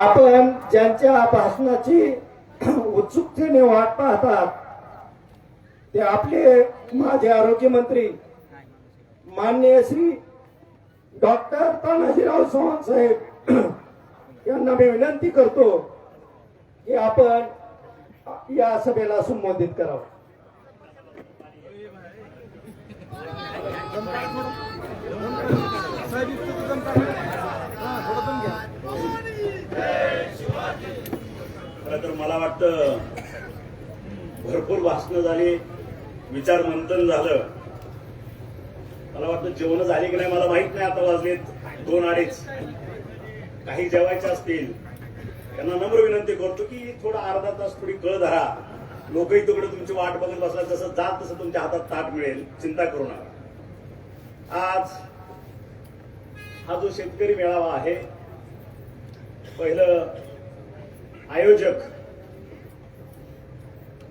आपण ज्यांच्या भाषणाची उत्सुकतेने वाट पाहतात ते आपले माझे आरोग्य मंत्री माननीय श्री डॉक्टर तानाजीराव चव्हाण साहेब यांना मी विनंती करतो की आपण या सभेला संबोधित करावं. साहेब तर मला वाटतं भरपूर भाषणं झाली विचार मंथन झालं. मला वाटतं जेवण झाली की नाही मला माहीत नाही आता वाजलेत दोन अडीच. काही जेवायचे असतील त्यांना नम्र विनंती करतो की थोडा अर्धा तास थोडी कळ धरा. लोकही तिकडे तुमची वाट बघत बसला जसं जात तसं तुमच्या हातात ताट मिळेल. चिंता करू नका. आज हा जो शेतकरी मेळावा आहे पहिलं आयोजक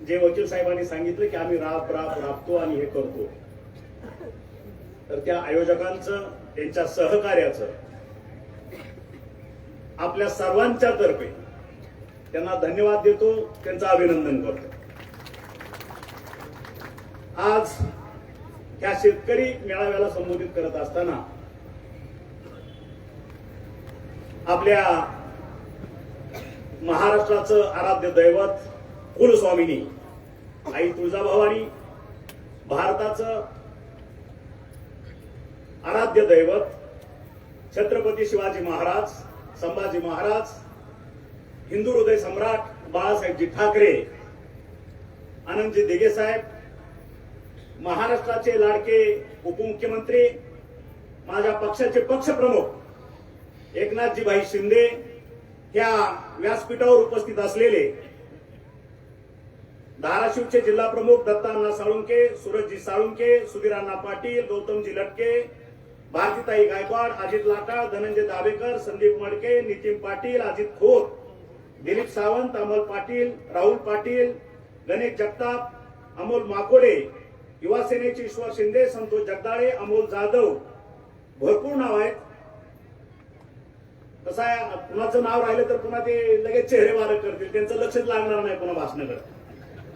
जे वकील साहेबांनी सांगितलं की आम्ही राब राब राबतो आणि हे करतो. तर त्या आयोजकांचं त्यांच्या सहकार्याचं आपल्या सर्वांच्या तर्फे त्यांना धन्यवाद देतो त्यांचं अभिनंदन करतो. आज त्या शेतकरी मेळाव्याला संबोधित करत असताना आपल्या महाराष्ट्राचं आराध्य दैवत कुलस्वामिनी आई तुळजाभवानी भारताचं आराध्य दैवत छत्रपती शिवाजी महाराज संभाजी महाराज हिंदू हृदय सम्राट बाळासाहेबजी ठाकरे आनंदजी दिगे महाराष्ट्राचे लाडके उपमुख्यमंत्री माझ्या पक्षाचे पक्षप्रमुख एकनाथजीभाई शिंदे ह्या व्यासपीठावर उपस्थित असलेले धाराशिवचे जिल्हा प्रमुख दत्ताना साळुंके सूरजजी साळुंके सुधीरांना पाटील गौतमजी लटके भारतीताई गायकवाड अजित लाटा धनंजय दावेकर संदीप मडके नितीन पाटील अजित खोत दिलीप सावंत अमोल पाटील राहुल पाटील गणेश जगताप अमोल माकोडे युवासेनेचे ईश्वर शिंदे संतोष जगदाळे अमोल जाधव भरपूर नाव आहेत. कसं आहे कुणाचं नाव राहिलं तर पुन्हा ते लगेच चेहरे वारक करतील. त्यांचं लक्षच लागणार नाही पुन्हा भाषणाकडे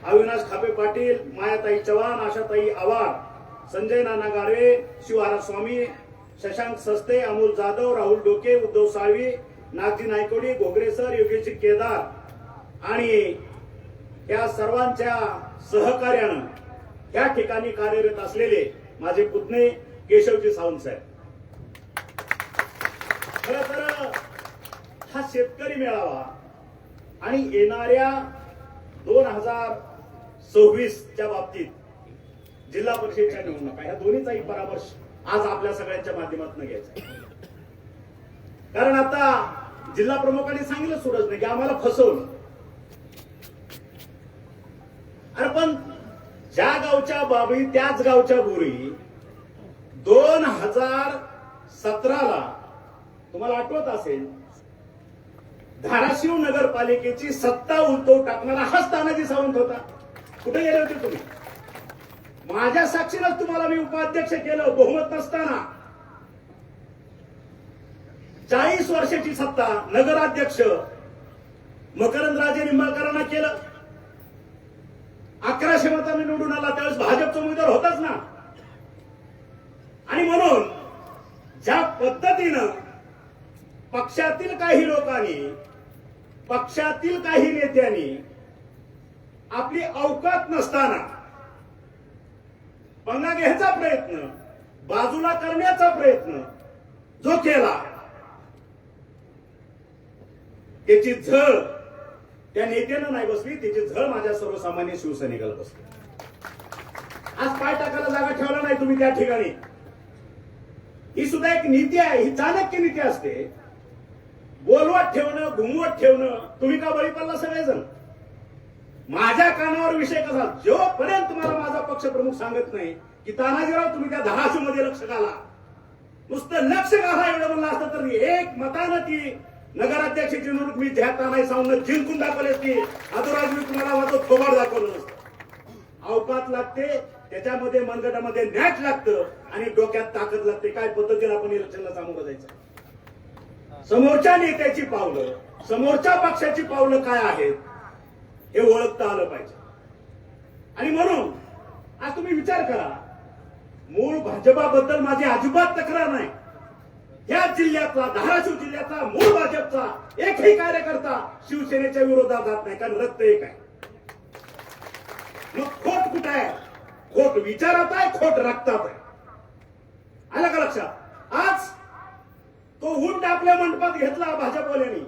अविनाश खापे पाटील मायाताई चव्हाण आशाताई आवाड संजय नाना गाडवे शिवहारा स्वामी शशांक सस्ते अमोल जाधव राहुल डोके उद्धव साळवी नागजी नायकोडी घोगरेसर योगेशी केदार आणि या सर्वांच्या सहकार्यानं या ठिकाणी कार्यरत असलेले माझे पुतणे केशवजी सावंत साहेब. खरं तर हा शेतकरी मेळावा आणि येणाऱ्या दोन हजार सव्वीसच्या बाबतीत जिल्हा परिषदेच्या निवडणुका ह्या दोन्हीचाही परामर्श आज आपल्या सगळ्यांच्या माध्यमातून घ्यायचा कारण आता जिल्हा प्रमुखांनी सांगितलं सूरज नाही की आम्हाला फसवलं. अरे पण ज्या गावच्या बाबी त्याच गावच्या बोरी दोन हजार सतराला तुम्हाला आठवत असेल धाराशिव नगरपालिकेची सत्ता उलटवून टाकणारा हाच तानाजी सावंत होता. कुठे गेले होते तुम्ही? माझ्या साक्षीलाच तुम्हाला मी उपाध्यक्ष केलं बहुमत नसताना. चाळीस वर्षाची सत्ता नगराध्यक्ष मकरंद राजे निंबाळकरांना केलं. अकराशे मतांनी निवडून आला त्यावेळेस भाजपचा उमेदवार होताच ना. आणि म्हणून ज्या पद्धतीनं पक्षातील काही लोकांनी पक्षातील काही नेत्यांनी आपली अवकात नसताना. पंगा घ्यायचा प्रयत्न बाजूला करण्याचा प्रयत्न जो केला. त्याची झळ त्या नेत्यानं नाही बसली त्याची झळ माझ्या सर्वसामान्य शिवसैनिकाला बसली. आज पाय टाकायला जागा ठेवला नाही तुम्ही त्या ठिकाणी. ही सुद्धा एक नीती आहे ही चाणक्य नीती असते. बोलवत ठेवणं घुमवत ठेवणं तुम्ही का बळी पडला सगळेजण? माझ्या कानावर विषय कसा जोपर्यंत तुम्हाला माझा पक्ष प्रमुख सांगत नाही की तानाजीराव तुम्ही त्या धाराशिवमध्ये लक्ष घाला. नुसतं लक्ष घाला एवढं म्हणलं असतं तर एक मतानं ती नगराध्यक्षाची निवडणूक मी त्या तानाई सावंत जिंकून दाखवले असती अधोराज मी तुम्हाला माझं थोबाड दाखवलं नसतं. अवकात लागते त्याच्यामध्ये मनगटामध्ये नॅट लागतं आणि डोक्यात ताकद लागते. काय पद्धतीने आपण इलेक्शनला सामोरं जायचं? समोरच्या नेत्याची पावलं समोरच्या पक्षाची पावलं काय आहेत? हे ओळखता आलं पाहिजे. आणि म्हणून आज तुम्ही विचार करा मूळ भाजपाबद्दल माझी अजिबात तक्रार नाही. या जिल्ह्यातला धाराशिव जिल्ह्याचा मूळ भाजपचा एकही कार्यकर्ता शिवसेनेच्या विरोधात जात नाही कारण रक्त एक आहे. मग खोट कुठं आहे? खोट विचारात आहे खोट रक्तात आहे. आलं का लक्षात? आज तो हुंड आपल्या मंडपात घेतला भाजपवाल्यांनी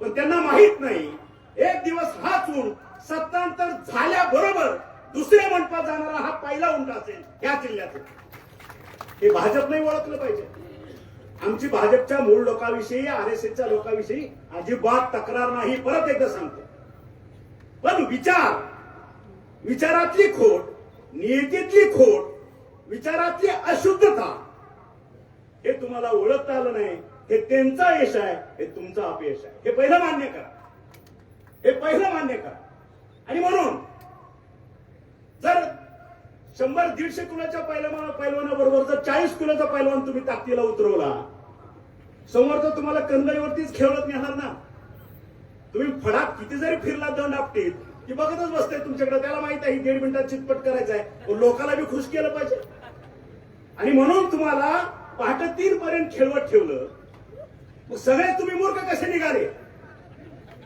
पण त्यांना माहीत नाही एक दिवस हाच चूर सत्तांतर झाल्याबरोबर दुसऱ्या मंडपात जाणारा हा पहिला उंट असेल या जिल्ह्यात. हे भाजप नाही ओळखलं पाहिजे. आमची भाजपच्या मूळ लोकांविषयी आर एस एसच्या लोकांविषयी अजिबात तक्रार नाही परत एकदा सांगतो. पण विचार विचारातली खोट नियतीतली खोट विचारातली अशुद्धता हे तुम्हाला ओळखता आलं नाही. हे त्यांचा यश आहे हे तुमचं अपयश आहे. हे पहिलं मान्य करा. हे पहिलं मान्य करा. आणि म्हणून जर शंभर दीडशे किलोच्या पैलवाना पैलवानाबरोबर जर चाळीस कुलाचा पैलवान तुम्ही ताकदीला उतरवला समोर तर तुम्हाला कंदईवरतीच खेळत नेणार ना. तुम्ही फडात किती जरी फिरला दंड आपटीत की बघतच बसते तुमच्याकडे त्याला माहीत आहे दीड मिनिटात चितपट करायचं आहे लोकाला लोकांना बी खुश केलं पाहिजे. आणि म्हणून तुम्हाला पहाटे तीन पर्यंत खेळवत ठेवलं. मग सगळे तुम्ही मूर्ख कसे निघाले?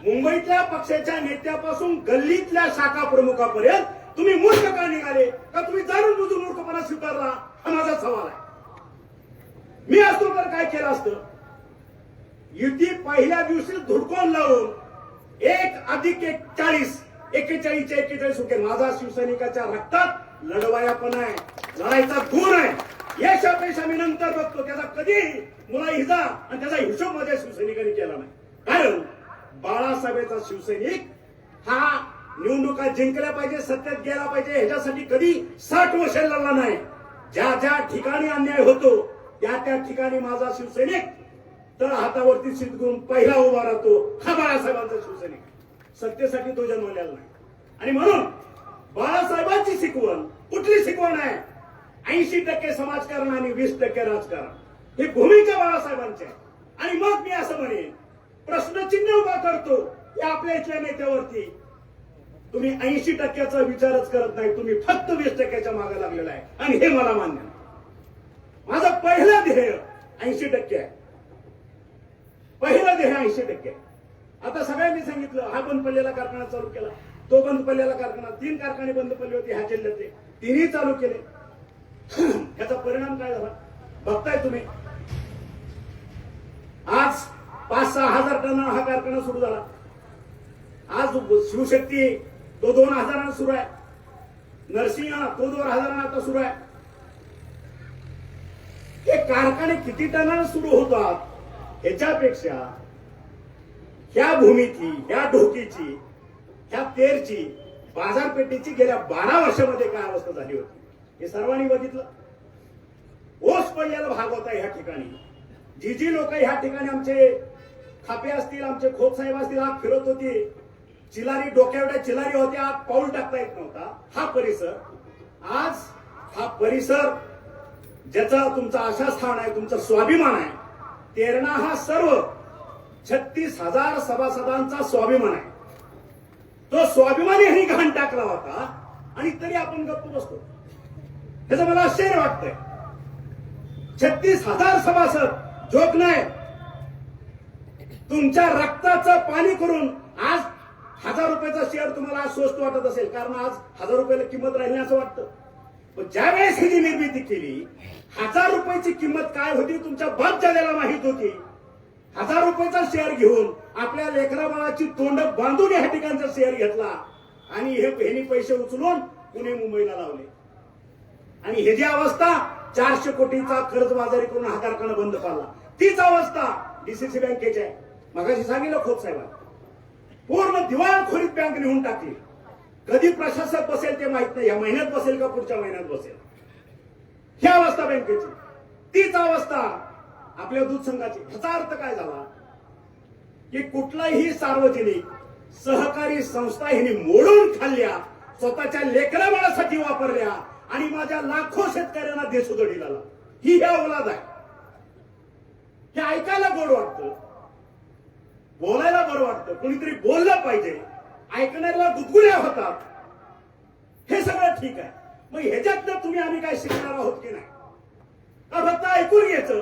मुंबईतल्या पक्षाच्या नेत्यापासून गल्लीतल्या शाखा प्रमुखापर्यंत तुम्ही मूर्ख का निघाले. का तुम्ही जाणून बुजून मूर्खपणा स्वीकारला? हा माझा सवाल आहे. मी असतो तर काय केलं असतं? युती पहिल्या दिवशी धुडकोन लावून एक अधिक एक चाळीस एकेचाळीसच्या एकेचाळीस होते. माझा शिवसैनिकाच्या रक्तात लढवाया पण आहे लढायचा गुण आहे. यश अपयश आम्ही नंतर बघतो. त्याचा कधी मुला हिजा आणि त्याचा हिशोब माझ्या शिवसैनिकांनी केला नाही. कारण बाळासाहेबांचा शिवसैनिक हा निवडणुका जिंकल्या पाहिजे सत्तेत गेला पाहिजे ह्याच्यासाठी कधी साठ वर्ष लढला नाही. ज्या ज्या ठिकाणी अन्याय होतो त्या त्या ठिकाणी माझा शिवसैनिक तर हातावरती सिद्धून पहिला उभा राहतो हा बाळासाहेबांचा शिवसैनिक. सत्तेसाठी तो जन्मलेला नाही. आणि म्हणून बाळासाहेबांची शिकवण कुठली शिकवण आहे? ऐंशी टक्के समाजकारण आणि वीस टक्के राजकारण. ही भूमिका बाळासाहेबांची आहे. आणि मग मी असं म्हणेन प्रश्नचिन्ह उभा करतो या आपल्या इथल्या नेत्यावरती. तुम्ही ऐंशी टक्क्याचा विचारच करत नाही तुम्ही फक्त वीस टक्क्याच्या मागे लागलेला आहे. आणि हे मला मान्य माझा माझं पहिलं ध्येय ऐंशी टक्के आहे. पहिलं ध्येय ऐंशी टक्के आहे. आता सगळ्यांनी सांगितलं हा बंद पडलेला कारखाना चालू केला तो बंद पडलेला कारखाना तीन कारखाने बंद पडले होते ह्या जिल्ह्यातले. तिन्ही चालू केले. याचा परिणाम काय झाला? बघताय तुम्ही. पाच सहा हजार टन हा कारखाना सुरू झाला. आज शिवशक्ती तो दोन हजारांना सुरू आहे. नरसिंह तो दोन हजारांना आता सुरू आहे. हे कारखाने किती टनानं सुरू होतात ह्याच्यापेक्षा ह्या भूमीची ह्या ढोकीची ह्या तेरची बाजारपेठेची गेल्या बारा वर्षामध्ये काय अवस्था झाली होती? हे सर्वांनी बघितलं. ओस पडलेला भाग होता ह्या ठिकाणी. जी जी लोक ह्या ठिकाणी आमचे खापे असतील आमचे खोप साहेब असतील आत फिरत होती. चिलारी डोक्यावड्या चिलारी होत्या आत पाऊल टाकता येत नव्हता. हा परिसर. आज हा परिसर ज्याचा तुमचा आशास्थान आहे तुमचा स्वाभिमान आहे तेरणा हा सर्व छत्तीस हजार सभासदांचा स्वाभिमान आहे. तो स्वाभिमानी ह्यांनी घाण टाकला होता आणि तरी आपण गप्प बसतो. त्याचं मला आश्चर्य वाटतंय. छत्तीस हजार सभासद जोक नाही तुमच्या रक्ताचं पाणी करून आज हजार रुपयाचा शेअर तुम्हाला आज स्वस्त वाटत असेल. कारण आज हजार रुपयाला किंमत राहिली असं वाटतं. पण ज्या वेळेस ही जी निर्मिती केली हजार रुपयाची किंमत काय होती तुमच्या बाप जाल्याला माहीत होती. हजार रुपयाचा शेअर घेऊन आपल्या लेकराबाळाची तोंड बांधून ह्या ठिकाणचा शेअर घेतला. आणि हे ह्यांनी पैसे उचलून पुणे मुंबईला लावले. आणि हे जी अवस्था चारशे कोटीचा कर्जबाजारी करून हा कारखाना बंद पडला. तीच अवस्था डीसीसी बँकेची आहे. मगाशी सांगितलं खोत साहेबांना पूर्ण दिवाळखोरीत बँक लिहून टाकली. कधी प्रशासक बसेल ते माहीत नाही. या महिन्यात बसेल का पुढच्या महिन्यात बसेल? ही अवस्था बँकेची. तीच अवस्था आपल्या दूध संघाची. ह्याचा अर्थ काय झाला? की कुठलाही सार्वजनिक सहकारी संस्था हिने मोडून खाल्ल्या स्वतःच्या लेकराबाळासाठी वापरल्या आणि माझ्या लाखो शेतकऱ्यांना देशोदडी लावला. ही ह्या औलाद आहे. हे ऐकायला गोड वाटतं. बोलायला बरं वाटतं. कोणीतरी बोललं पाहिजे. ऐकणाऱ्याला गुदगुल्या होतात. हे सगळं ठीक आहे. मग ह्याच्यातनं तुम्ही आम्ही काय शिकणार आहोत की नाही? का फक्त ऐकून घ्यायचं?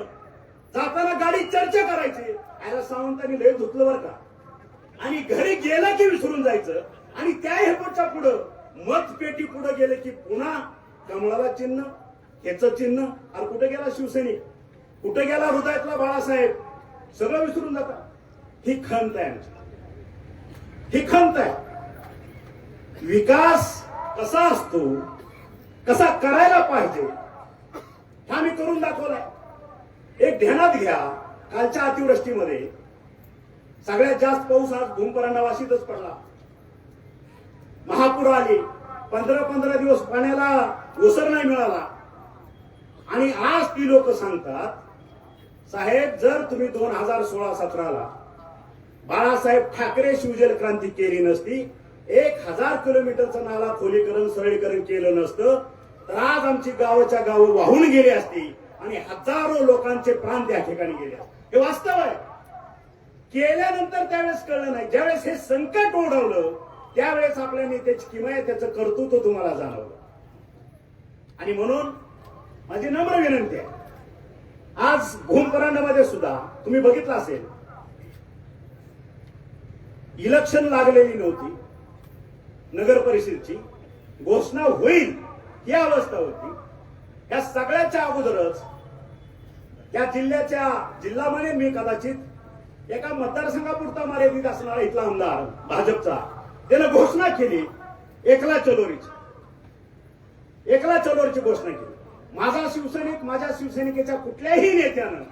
जाताना गाडीत चर्चा करायची. आयला सावंतांनी लय धुतलं बरं का? आणि घरी गेलं की विसरून जायचं. आणि त्या एअरपोर्टच्या पुढं मतपेटी पुढे गेले की पुन्हा कमळाला चिन्ह ह्याच चिन्ह. अरे कुठे गेला शिवसैनिक? कुठे गेला हृदयातला बाळासाहेब? सगळं विसरून जातात. ही खंत आहे आमची. ही खंत आहे. विकास कसा असतो कसा करायला पाहिजे हा मी करून दाखवलाय. एक ध्यानात घ्या कालच्या अतिवृष्टीमध्ये. सगळ्यात जास्त पाऊस आज भूमपरांना वाशीतच पडला. महापूर आली. पंधरा पंधरा दिवस पाण्याला ओसर नाही मिळाला. आणि आज ती लोक सांगतात साहेब जर तुम्ही दोन हजार सोळा सतराला बाळासाहेब ठाकरे शिवजल क्रांती केली नसती एक हजार किलोमीटरचं नाला खोलीकरण सरळीकरण केलं नसतं तर आज आमची गावाच्या गावं वाहून गेली असती आणि हजारो लोकांचे प्राण त्या ठिकाणी गेले असते. हे वास्तव आहे. केल्यानंतर त्यावेळेस कळलं नाही. ज्यावेळेस हे संकट ओढवलं त्यावेळेस आपल्या नेत्याची किमया त्याचं कर्तृत्व तुम्हाला जाणवलं. आणि म्हणून माझी नम्र विनंती आहे. आज भूमपरांडामध्ये सुद्धा तुम्ही बघितलं असेल इलेक्शन लागलेली नव्हती. नगर परिषदेची घोषणा होईल ही अवस्था होती. या सगळ्याच्या अगोदरच त्या जिल्ह्याच्या जिल्हा म्हणे मी कदाचित एका मतदारसंघापुरता मर्यादित असणारा इथला आमदार भाजपचा त्यानं घोषणा केली एकला चलोरीची एकला चलोरीची घोषणा केली. माझा शिवसैनिक माझ्या शिवसैनिकेच्या कुठल्याही नेत्यानं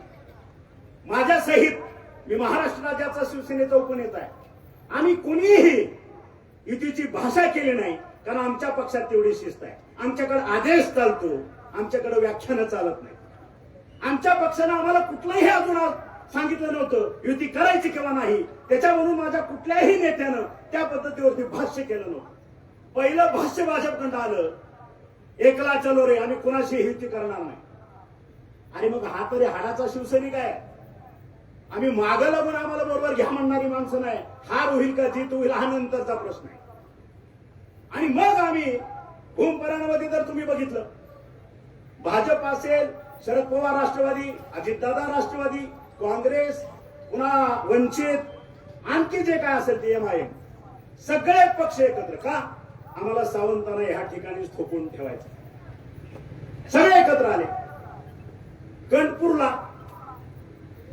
माझ्या सहित मी महाराष्ट्र राज्याचा शिवसेनेचा उपनेता आहे. आम्ही कुणीही युतीची भाषा केली नाही कारण आमच्या पक्षात तेवढी शिस्त आहे. आमच्याकडे आदेश चालतो आमच्याकडे व्याख्यानं चालत नाही आमच्या पक्षानं आम्हाला कुठलंही अजून सांगितलं नव्हतं युती करायची किंवा नाही. त्याच्यावरून माझ्या कुठल्याही नेत्यानं त्या पद्धतीवरती भाष्य केलं नव्हतं. पहिलं भाष्य भाजपकडं आलं एकला चलो रे आम्ही कुणाशी युती करणार नाही. आणि मग हा तरी हाडाचा शिवसैनिक आहे. आम्ही मागं पण आम्हाला बरोबर घ्या म्हणणारी माणसं नाही. हार होईल का जीत होईल हा नंतरचा प्रश्न आहे. आणि मग आम्ही भूमपराणामध्ये जर तुम्ही बघितलं भाजप असेल शरद पवार राष्ट्रवादी अजितदादा राष्ट्रवादी काँग्रेस पुन्हा वंचित आणखी जे काय असेल ते एम आय एम सगळे पक्ष एकत्र का? आम्हाला सावंतांना ह्या ठिकाणी थोपून ठेवायचं. सगळे एकत्र आले. गणपूरला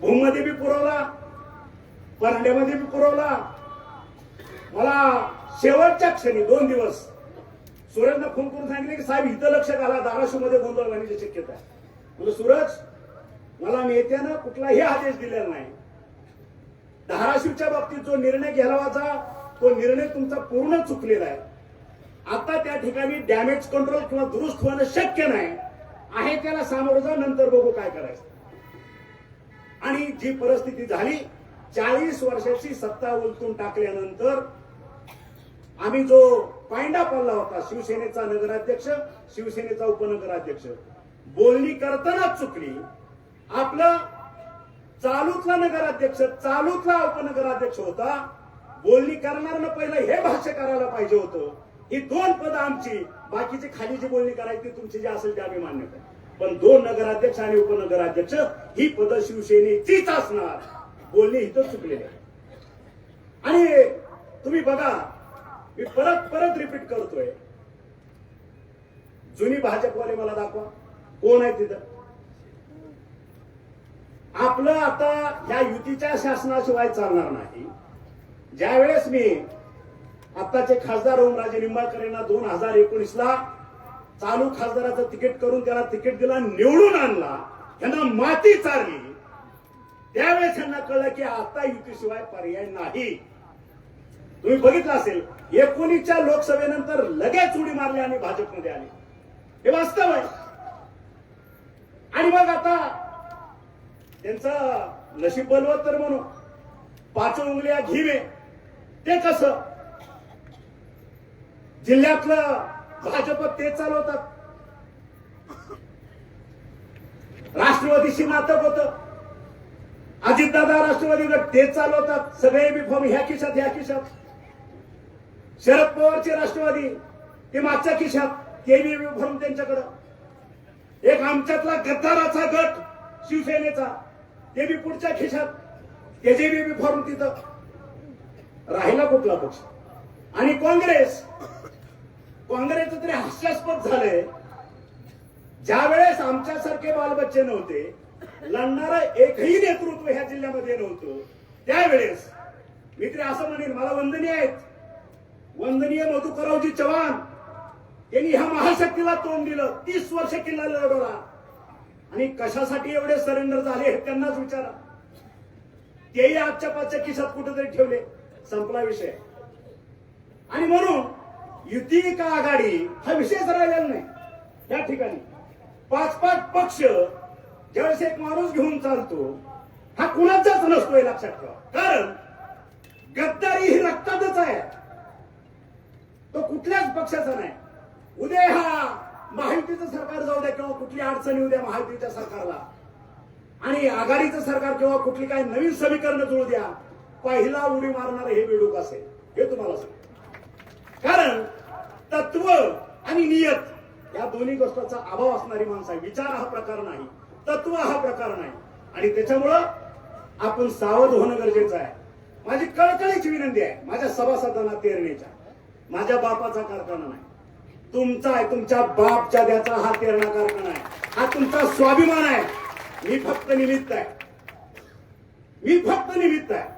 भूममध्ये बी पुरवला. परंड्यामध्ये बी पुरवला. मला शेवटच्या क्षणी दोन दिवस सूरजनं फोन करून सांगितले की साहेब इथं लक्ष घाला धाराशिवमध्ये गोंधळ घालण्याची शक्यता आहे. म्हणजे सूरज मला नेत्यानं कुठलाही आदेश दिलेला नाही. धाराशिवच्या बाबतीत जो निर्णय घ्यावाचा तो निर्णय तुमचा पूर्ण चुकलेला आहे. आता त्या ठिकाणी डॅमेज कंट्रोल किंवा दुरुस्त होणं शक्य नाही. आहे त्याला सामोरं जा नंतर बघू काय करायचं. आणि जी परिस्थिती झाली चाळीस वर्षाची सत्ता उलटून टाकल्यानंतर आम्ही जो पायंडा पडला होता शिवसेनेचा नगराध्यक्ष शिवसेनेचा उपनगराध्यक्ष बोलणी करतानाच चुकली. आपलं चालूतला नगराध्यक्ष चालूतला उपनगराध्यक्ष होता. बोलणी करणाऱ्यानं पहिलं हे भाष्य करायला पाहिजे होतं. ही दोन पद आमची. बाकीची खाली जी बोलणी करायची तुमची जी असेल ते आम्ही मान्य करू पण दोन नगराध्यक्ष आणि उपनगराध्यक्ष ही पद शिवसेनेचीच असणार. बोलणे इथं चुकलेले आहे. आणि तुम्ही बघा मी परत परत रिपीट करतोय. जुनी भाजपवाले मला दाखवा. कोण आहे तिथं? आपलं आता या युतीच्या शासनाशिवाय चालणार नाही. ज्यावेळेस मी आत्ताचे खासदार ओमराजे निंबाळकर यांना दोन हजार एकोणीस ला चालू खासदाराचं तिकीट करून त्याला तिकीट दिला निवडून आणला त्यांना माती चारली. त्यावेळेस त्यांना कळलं की आता युतीशिवाय पर्याय नाही. तुम्ही बघितलं असेल एकोणीसच्या लोकसभेनंतर लगेच उडी मारली आणि भाजपमध्ये आली. हे वास्तव आहे. आणि मग आता त्यांचं नशीब बलवत तर म्हणू पाच उंगल्या घिवे ते कसं? जिल्ह्यातलं भाजप ते चालवतात. राष्ट्रवादीशी नाटक होत. अजितदादा राष्ट्रवादी गट तेच चालवतात. सगळे बी फॉर्म ह्या खिशात ह्या खिशात. शरद पवारचे राष्ट्रवादी ते मागच्या खिशात. ते बी फॉर्म त्यांच्याकडं. एक आमच्यातला गद्दाराचा गट शिवसेनेचा ते बी पुढच्या खिशात. त्याचे बी फॉर्म तिथं. राहिला कुठला पक्ष? आणि काँग्रेस काँग्रेसचं तरी हास्यास्पद झालंय. ज्या वेळेस आमच्यासारखे बालबच्चे नव्हते लढणारं एकही नेतृत्व ह्या जिल्ह्यामध्ये नव्हतं. त्यावेळेस मी तरी असं म्हणेन मला वंदनीय आहेत. वंदनीय मधुकरावजी चव्हाण यांनी ह्या महाशक्तीला तोंड दिलं तीस वर्ष किल्ला लढवला. आणि कशासाठी एवढे सरेंडर झाले हे त्यांनाच विचारा. तेही आजच्या पाचच्या खिशात कुठेतरी ठेवले. संपला विषय. आणि म्हणून युती का आघाडी हा विषयच राहिलेला नाही. या ठिकाणी पाच पाच पक्ष ज्यावेळेस एक माणूस घेऊन चालतो हा कुणाचाच नसतो हे लक्षात ठेवा. कारण गद्दारी ही रक्तातच आहे. तो कुठल्याच पक्षाचा नाही. उद्या हा महायुतीचं सरकार जाऊ द्या किंवा कुठली अडचणी उद्या महायुतीच्या सरकारला. आणि आघाडीचं सरकार किंवा कुठली काही नवीन समीकरण जुळू द्या पहिला उडी मारणार हे बेडूक असेल. हे तुम्हाला सांगतो. कारण तत्व आणि नियत. या दोन्ही गोष्टीचा अभाव असणारी माणसं आहे. विचार हा प्रकार नाही. तत्व हा प्रकार नाही. आणि त्याच्यामुळं आपण सावध होणं गरजेचं आहे. माझी कळकळीची विनंती आहे. माझ्या सभासदांना तेरणेच्या माझ्या बापाचा कारखाना नाही. तुमचा आहे. तुमच्या बापच्या द्याचा हा तेरणा कारखाना आहे. हा तुमचा स्वाभिमान आहे. मी फक्त निमित्त आहे. मी फक्त निमित्त आहे.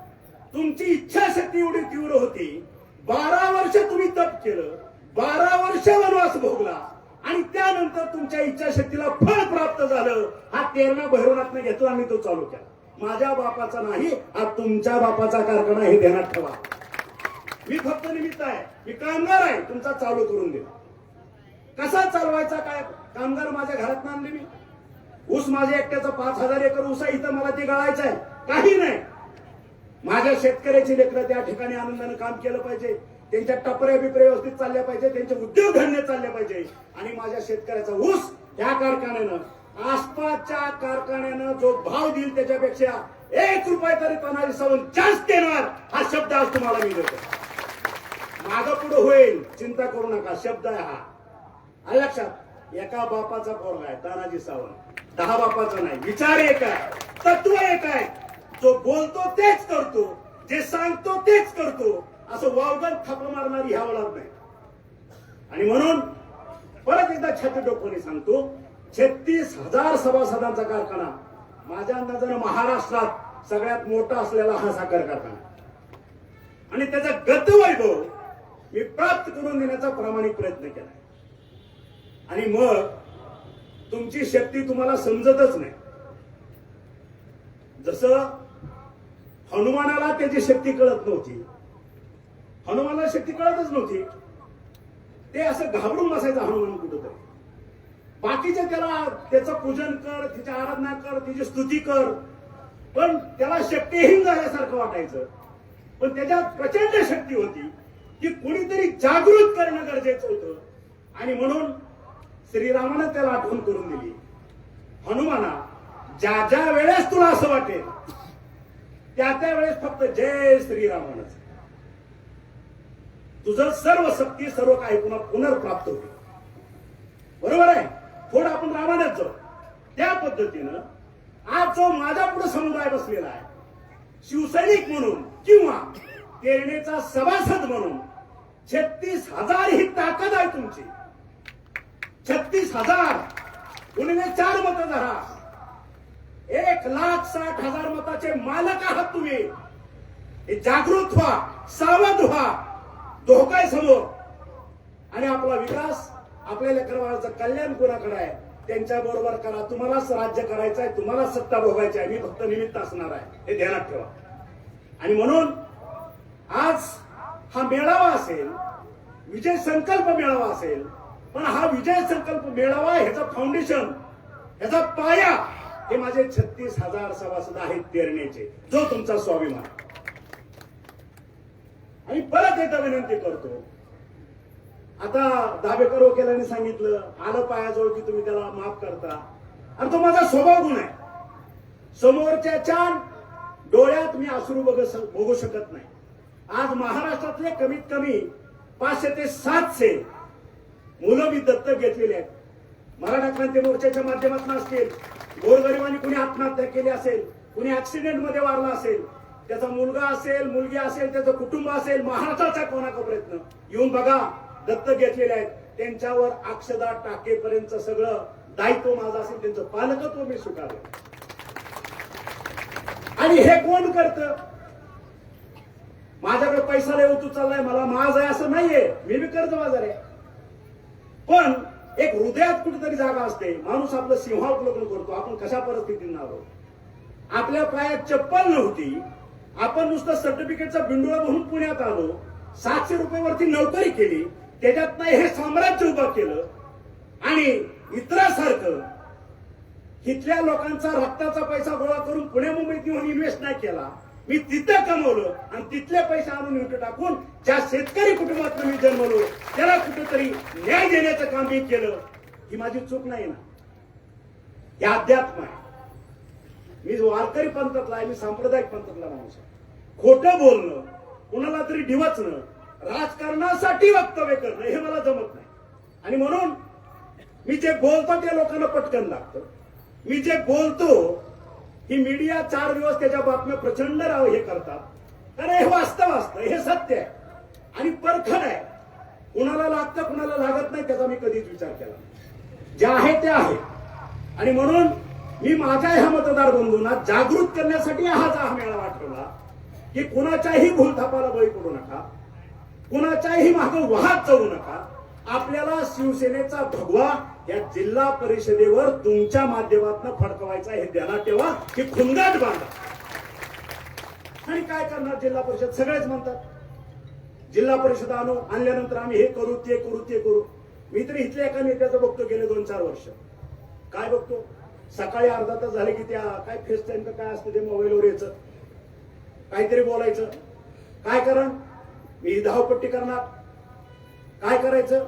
तुमची इच्छाशक्ती एवढी तीव्र होती. बारा वर्ष तुम्ही तप केलं. बारा वर्ष वनवास भोगला. आणि त्यानंतर तुमच्या इच्छाशक्तीला फळ प्राप्त झालं. हा तेरणा भैरवनाथने घेतला आणि तो चालू केला. माझ्या बापाचा नाही हा तुमच्या बापाचा कारखाना हे ध्यानात ठेवा. मी फक्त निमित्त आहे. मी कामगार आहे तुमचा चालू करून दिला कसा चालवायचा काय? कामगार माझ्या घरात आणले मी. ऊस माझ्या एकट्याचा पाच हजार एकर ऊस आहे इथं मला ते गळायचं आहे काही नाही. माझ्या शेतकऱ्याची लेकरं त्या ठिकाणी आनंदानं काम केलं पाहिजे. त्यांच्या टपऱ्या बिपऱ्या व्यवस्थित चालल्या पाहिजे त्यांचे उद्योगधंदे चालले पाहिजे. आणि माझ्या शेतकऱ्याचा ऊस या कारखान्यानं आसपासच्या कारखान्यानं जो भाव देईल त्याच्यापेक्षा एक रुपये तरी तनारी सावून जास्त देणार हा शब्द आज तुम्हाला मी देतो. मागं पुढे होईल चिंता करू नका शब्द आहे हा. आलं लक्षात एका बापाचा पोरगा आहे तानाजी सावंत. दहा बापाचा नाही विचार एक आहे तत्व एक आहे. जो बोलतो तेच करतो जे सांगतो तेच करतो. असं वावगत थाप मारणारी ह्या वळात नाही. आणि म्हणून परत एकदा छाती डोकवणी सांगतो छत्तीस हजार सभासदांचा कारखाना माझ्या अंदाजानं महाराष्ट्रात सगळ्यात मोठा असलेला हा साखर कारखाना. आणि त्याचा गतवैभव मी प्राप्त करून देण्याचा प्रामाणिक प्रयत्न केला. आणि मग तुमची शक्ती तुम्हाला समजतच नाही. जसं हनुमानाला त्याची शक्ती कळत नव्हती हनुमानाला शक्ती कळतच नव्हती. ते असं घाबरून बसायचं हनुमान कुठंतरी. बाकीच्या त्याला त्याचं पूजन कर तिची आराधना कर तिची स्तुती कर. पण त्याला शक्तीहीन झाल्यासारखं वाटायचं. पण त्याच्यात प्रचंड शक्ती होती की कोणीतरी जागृत करणं गरजेचं होतं. आणि म्हणून श्रीरामानं त्याला आठवण करून दिली. हनुमाना ज्या ज्या वेळेस तुला असं वाटेल त्या त्या वेळेस फक्त जय श्रीरामानच. तुझं सर्व शक्ती सर्व काही पुन्हा पुनर्प्राप्त होईल. बरोबर आहे? थोडं आपण रामायणात जाऊ. त्या पद्धतीनं आज जो माझ्या पुढे समुदाय बसलेला आहे शिवसैनिक म्हणून किंवा तेरणेचा सभासद म्हणून छत्तीस हजार ही ताकद आहे तुमची. छत्तीस हजार. गुणिले चार मत धरा. एक लाख साठ हजार मताचे मालक आहात तुम्ही. जागृत व्हा सावध व्हा. धोका आहे समोर. आणि आपला विकास आपल्या लेकरबाळाचं कल्याण कोणाकडे आहे? त्यांच्या बरोबर करा. तुम्हालाच राज्य करायचं आहे तुम्हाला सत्ता भोगायची आहे. मी फक्त निमित्त असणार आहे. हे ध्यानात ठेवा. आणि म्हणून आज हा मेळावा असेल विजय संकल्प मेळावा असेल पण हा विजय संकल्प मेळावा ह्याचं फाउंडेशन ह्याचा पाया हे माझे छत्तीस हजार सभासद आहेत तेरणेचे जो तुमचा स्वाभिमान. आणि परत एकदा विनंती करतो. आता दाभेकर वकिलांनी सांगितलं आलं पायाजवळ की तुम्ही त्याला माफ करता. आणि तो माझा स्वभाव गुण आहे. समोरच्या डोळ्यात मी अश्रू बघ बघू शकत नाही. आज महाराष्ट्रातले कमीत कमी पाचशे ते सातशे मुलं मी दत्तक घेतलेली आहेत. मराठा क्रांती मोर्चाच्या माध्यमातून असतील गोरगरिबांनी कुणी आत्महत्या केली असेल कुणी ऍक्सिडेंटमध्ये वारला असेल त्याचा मुलगा असेल मुलगी असेल त्याचं कुटुंब असेल महाराष्ट्राचा कोणाचा प्रयत्न? येऊन बघा दत्तक घेतलेले आहेत. त्यांच्यावर अक्षदा टाकेपर्यंत सगळं दायित्व माझं असेल त्यांचं पालकत्व मी स्वीकारलं. आणि हे कोण करतं? माझ्याकडे पैसा लय तू चाललाय मला माझ आहे असं नाहीये. मी बी कर्ज बाजार आहे. पण एक हृदयात कुठेतरी जागा असते. माणूस आपलं सिंहावलोकन करतो. आपण कशा परिस्थितींना आलो आपल्या पायात चप्पल नव्हती. आपण नुसतं सर्टिफिकेटचा बिंडोळा म्हणून पुण्यात आलो सातशे रुपयावरती नोकरी केली त्याच्यात नाही हे साम्राज्य उभं केलं. आणि इतरासारखं तिथल्या लोकांचा रक्ताचा पैसा गोळा करून पुणे मुंबईत येऊन इन्व्हेस्ट नाही केला. मी तिथं कमवलं आणि तिथले पैसे आणून इथं टाकून ज्या शेतकरी कुटुंबात मी जन्मलो त्याला कुठेतरी न्याय देण्याचं काम मी केलं. ही माझी चूक नाही ना. हे अध्यात्म आहे. मी वारकरी पंथातला आहे मी सांप्रदायिक पंथातला माणूस आहे. खोटं बोलणं कुणाला तरी डिवचणं राजकारणासाठी वक्तव्य करणं हे मला जमत नाही. आणि म्हणून मी जे बोलतो ते लोकांना पटकन लागतं. मी जे बोलतो ही मीडिया चार दिवस त्याच्या बातम्या प्रचंड राव हे करतात. कारण हे वास्तव असतं हे सत्य आहे. आणि परखड आहे. कुणाला लागतं कुणाला लागत नाही त्याचा मी कधीच विचार केला जे आहे ते आहे. आणि म्हणून मी माझ्या ह्या मतदार बंधूंना जागृत करण्यासाठी हा हा मेळावा ठेवला. की कुणाच्याही भूलथापाला बळी पडू नका. कुणाच्याही मागे वाहत जाऊ नका. आपल्याला शिवसेनेचा भगवा या जिल्हा परिषदेवर तुमच्या माध्यमातून फडकवायचा हे ध्यानात ठेवा. की खुंगाट बांधा. आणि काय करणार जिल्हा परिषद? सगळेच म्हणतात. जिल्हा परिषद आणू आणल्यानंतर आम्ही हे करू ते करू ते करू. मी तरी इथल्या एका नेत्याचं बघतो गेले दोन चार वर्ष. काय बघतो? सकाळी अर्धा तास झाले की त्या काय फेस टाइम काय असतं ते मोबाईलवर यायचं. काहीतरी बोलायचं. काय कारण? मी धावपट्टी करणार. काय करायचं?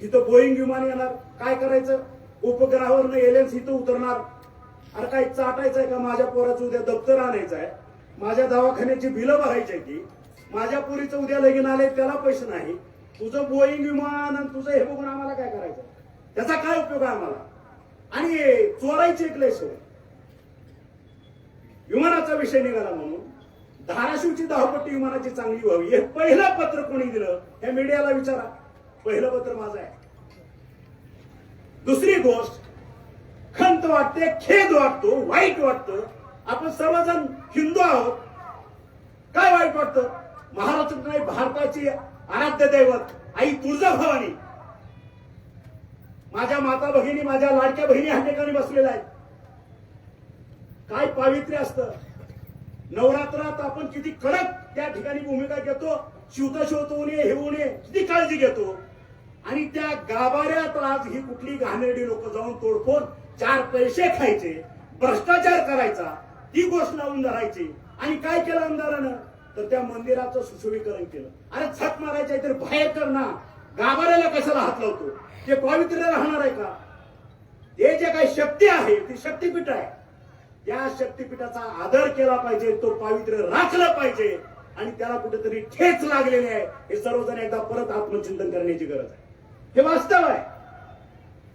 तिथं बोईंग विमान येणार. काय करायचं? उपग्रहावरनं एलियन्स इथं उतरणार. अरे काय चाटायचं आहे का माझ्या पोराचं उद्या दप्तर आणायचं आहे माझ्या दवाखान्याची बिलं भरायची आहे की माझ्या पोरीचं उद्या लगीन आले त्याला पैसे नाही. तुझं बोईंग विमान आणि तुझं हे बघून आम्हाला काय करायचं त्याचा काय उपयोग आहे आम्हाला? आणि चोरायची एक लय विमानाचा विषय निघाला म्हणून धाराशिवची धावपट्टी विमानाची चांगली व्हावी हे पहिलं पत्र कोणी दिलं हे मीडियाला विचारा. पहिलं पत्र माझं आहे. दुसरी गोष्ट खंत वाटते खेद वाटतो वाईट वाटतं. आपण सर्वजण हिंदू आहोत. काय वाईट वाटतं? महाराष्ट्रात नाही भारताची आराध्य दैवत आई तुळजाभवानी. माझ्या माता भगिनी माझ्या लाडक्या बहिणी ह्या ठिकाणी बसलेल्या आहेत. काय पावित्र्य असतं? नवरात्रात आपण किती कडक त्या ठिकाणी भूमिका घेतो शिवता शिवतो नये हे उणे किती काळजी घेतो. आणि त्या गाभाऱ्यात आज ही कुठली घाणेरडी लोक जाऊन तोडफोड चार पैसे खायचे भ्रष्टाचार करायचा ती गोष्ट लावून धरायची. आणि काय केलं आमदारानं? तर त्या मंदिराचं सुशोभीकरण केलं. अरे छत मारायचं तर बाहेर कर ना. गाभाऱ्याला कशाला हात लावतो? ते पावित्र्य राहणार आहे का? हे जे काही शक्ती आहे ती शक्तीपीठ आहे. त्या शक्तीपीठाचा आदर केला पाहिजे तो पावित्र्य राखला पाहिजे आणि त्याला कुठेतरी ठेच लागलेली आहे. हे सर्वजण एकदा परत आत्मचिंतन करण्याची गरज आहे. हे वास्तव आहे.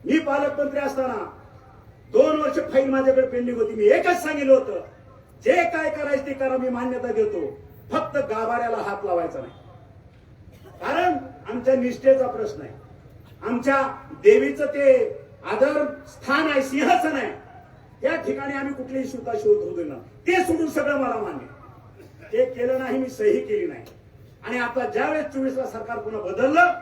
मी पालकमंत्री असताना दोन वर्ष फाईल माझ्याकडे पेंडिंग होती. मी एकच सांगितलं होतं जे काय करायचं ते करा मी मान्यता देतो. फक्त गाभाऱ्याला हात लावायचा नाही. कारण आमच्या निष्ठेचा प्रश्न आहे. आमच्या देवीचं ते आदर स्थान आहे सिंहासन आहे. त्या ठिकाणी आम्ही कुठलीही सुद्धा शोध होऊ ना ते सोडून सगळं मला मान्य ते केलं नाही मी सही केली नाही. आणि आता ज्यावेळेस चोवीसला सरकार पुन्हा बदललं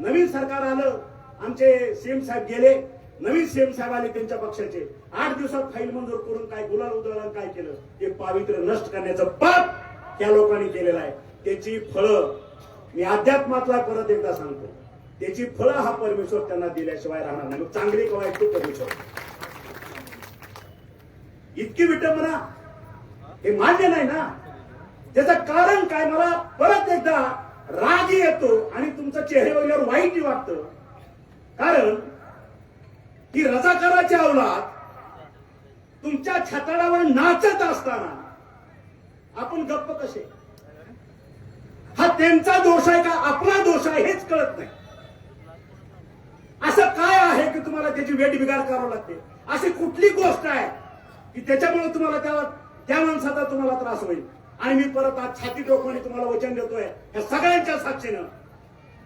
नवीन सरकार आलं आमचे सीएम साहेब गेले नवीन सीएम साहेब आले त्यांच्या पक्षाचे. आठ दिवसात फाईल मंजूर करून काय गुलाल उधळण काय केलं ते पावित्र्य नष्ट करण्याचं पाप त्या लोकांनी केलेलं आहे. त्याची फळं मी अध्यात्मातला परत एकदा सांगतो. त्याची फळं हा परमेश्वर त्यांना दिल्याशिवाय राहणार नाही. मग चांगली कवा तो परमेश्वर. इतकी विटंबना हे मान्य नाही ना? त्याचं कारण काय? मला परत एकदा राग येतो आणि तुमचं वगैरे वाईट वाटतं. कारण ही रजाकाराच्या अवलात तुमच्या छताडावर नाचत असताना आपण गप्प कसे? हा त्यांचा दोष आहे का आपला दोष आहे हेच कळत नाही. असं काय आहे की तुम्हाला त्याची वेट बिगाड करावं लागते? अशी कुठली गोष्ट आहे की त्याच्यामुळे तुम्हाला त्या त्या माणसाचा तुम्हाला त्रास होईल? आणि मी परत आज छाती टोकून तुम्हाला वचन देतोय या सगळ्यांच्या साक्षीनं.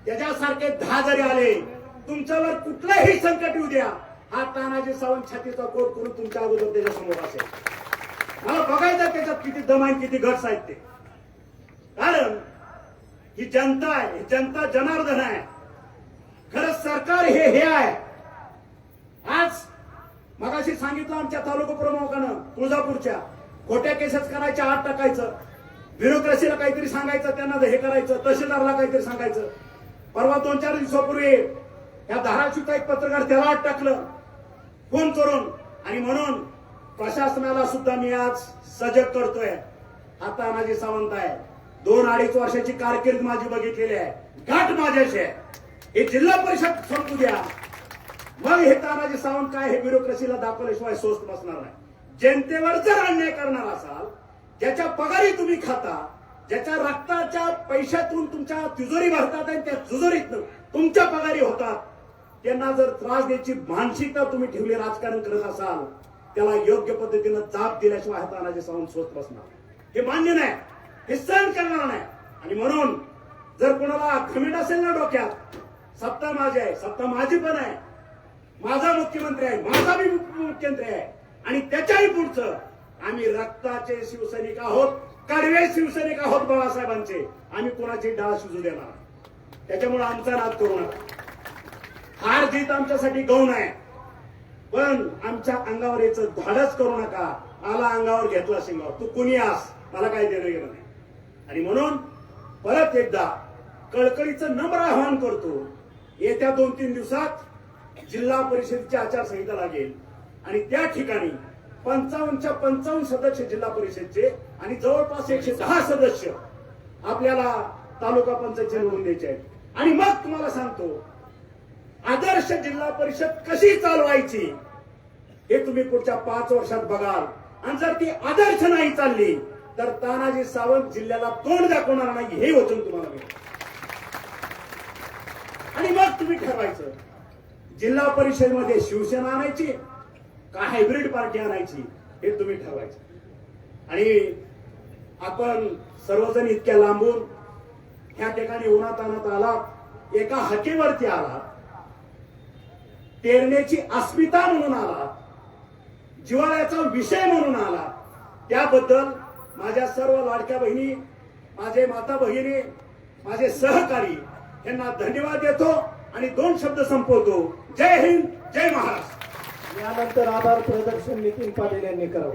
त्याच्यासारखे दहा जरी आले तुमच्यावर कुठलंही संकट येऊ द्या. हा तानाजी सावंत छातीचा कोट करून तुमच्या अगोदर त्याच्यासमोर असेल. मला बघायचं त्याच्यात किती दम आहे किती घट आहेत ते. कारण ही जनता आहे ही जनता जनार्दन आहे. सरकार हे हे आहे. आज मगाशी सांगितलं आमच्या तालुका प्रमुखानं तुळजापूरच्या. खोट्या केसेस करायच्या आत टाकायचं. ब्युरोक्रेसीला काहीतरी सांगायचं त्यांना हे करायचं तहसीलदारला काहीतरी सांगायचं. परवा दोन चार दिवसापूर्वी या धाराशिवचा एक पत्रकार त्याला आत टाकलं. फोन करून आणि म्हणून प्रशासनाला सुद्धा मी आज सजग करतोय. आता माझी सावंत आहे. दोन अडीच वर्षाची कारकीर्द माझी बघितलेली आहे. घाट माझ्याशी आहे. हे जिल्हा परिषद संपू द्या. मग हे तानाजी सावंत काय हे ब्युरोक्रेसीला दाखवल्याशिवाय स्वस्त बसणार नाही. जनतेवर जर अन्याय करणार असाल ज्याच्या पगारी तुम्ही खाता ज्याच्या रक्ताच्या पैशातून तुमच्या तिजोरी भरतात आणि त्या तिजोरीतनं तुमच्या पगारी होतात त्यांना जर त्रास द्यायची मानसिकता तुम्ही ठेवली राजकारण करत असाल त्याला योग्य पद्धतीनं जाब दिल्याशिवाय हा तानाजी सावंत स्वस्त बसणार हे मान्य नाही हे सहन करणार नाही. आणि म्हणून जर कोणाला खमीड असेल ना डोक्यात सत्ता माझी आहे. सत्ता माझी पण आहे. माझा मुख्यमंत्री आहे. माझा बी मुख्यमंत्री आहे. आणि त्याच्याही पुढचं आम्ही रक्ताचे शिवसैनिक आहोत. कडवे शिवसैनिक आहोत बाळासाहेबांचे. आम्ही कोणाची डाळ शिजू देणार त्याच्यामुळे आमचा नाद करू नका. हार जीत आमच्यासाठी गौण आहे. पण आमच्या अंगावर याचं धाडच करू नका. आला अंगावर घेतला शिंगावर. तू कुणी आस? मला काही देणं गेलं नाही. आणि म्हणून परत एकदा कळकळीचं नम्र आवाहन करतो. येत्या दोन तीन दिवसात जिल्हा परिषदेची आचारसंहिता लागेल. आणि त्या ठिकाणी पंचावन्नच्या पंचावन्न सदस्य जिल्हा परिषदचे आणि जवळपास एकशे दहा सदस्य आपल्याला तालुका पंचायतचे निवडून द्यायचे आहेत. आणि मग तुम्हाला सांगतो आदर्श जिल्हा परिषद कशी चालवायची हे तुम्ही पुढच्या पाच वर्षात बघाल. आणि जर ती आदर्श नाही चालली तर तानाजी सावंत जिल्ह्याला तोंड दाखवणार नाही हे वचन तुम्हाला मिळेल. आणि मग तुम्ही ठरवायचं. जिल्हा परिषदेमध्ये शिवसेना आणायची का हायब्रिड पार्टी आणायची हे तुम्ही ठरवायचं. आणि आपण सर्वजण इतक्या लांबून ह्या ठिकाणी उन्हात आणत आलात एका हकेवरती आलात. पेरण्याची अस्मिता म्हणून आला जिवाळ्याचा विषय म्हणून आला त्याबद्दल माझ्या सर्व लाडक्या बहिणी माझे माता बहिणी माझे सहकारी यांना धन्यवाद देतो आणि दोन शब्द संपवतो. जय हिंद जय महाराष्ट्र. यानंतर आभार प्रदर्शन नितीन पाटील यांनी करावं.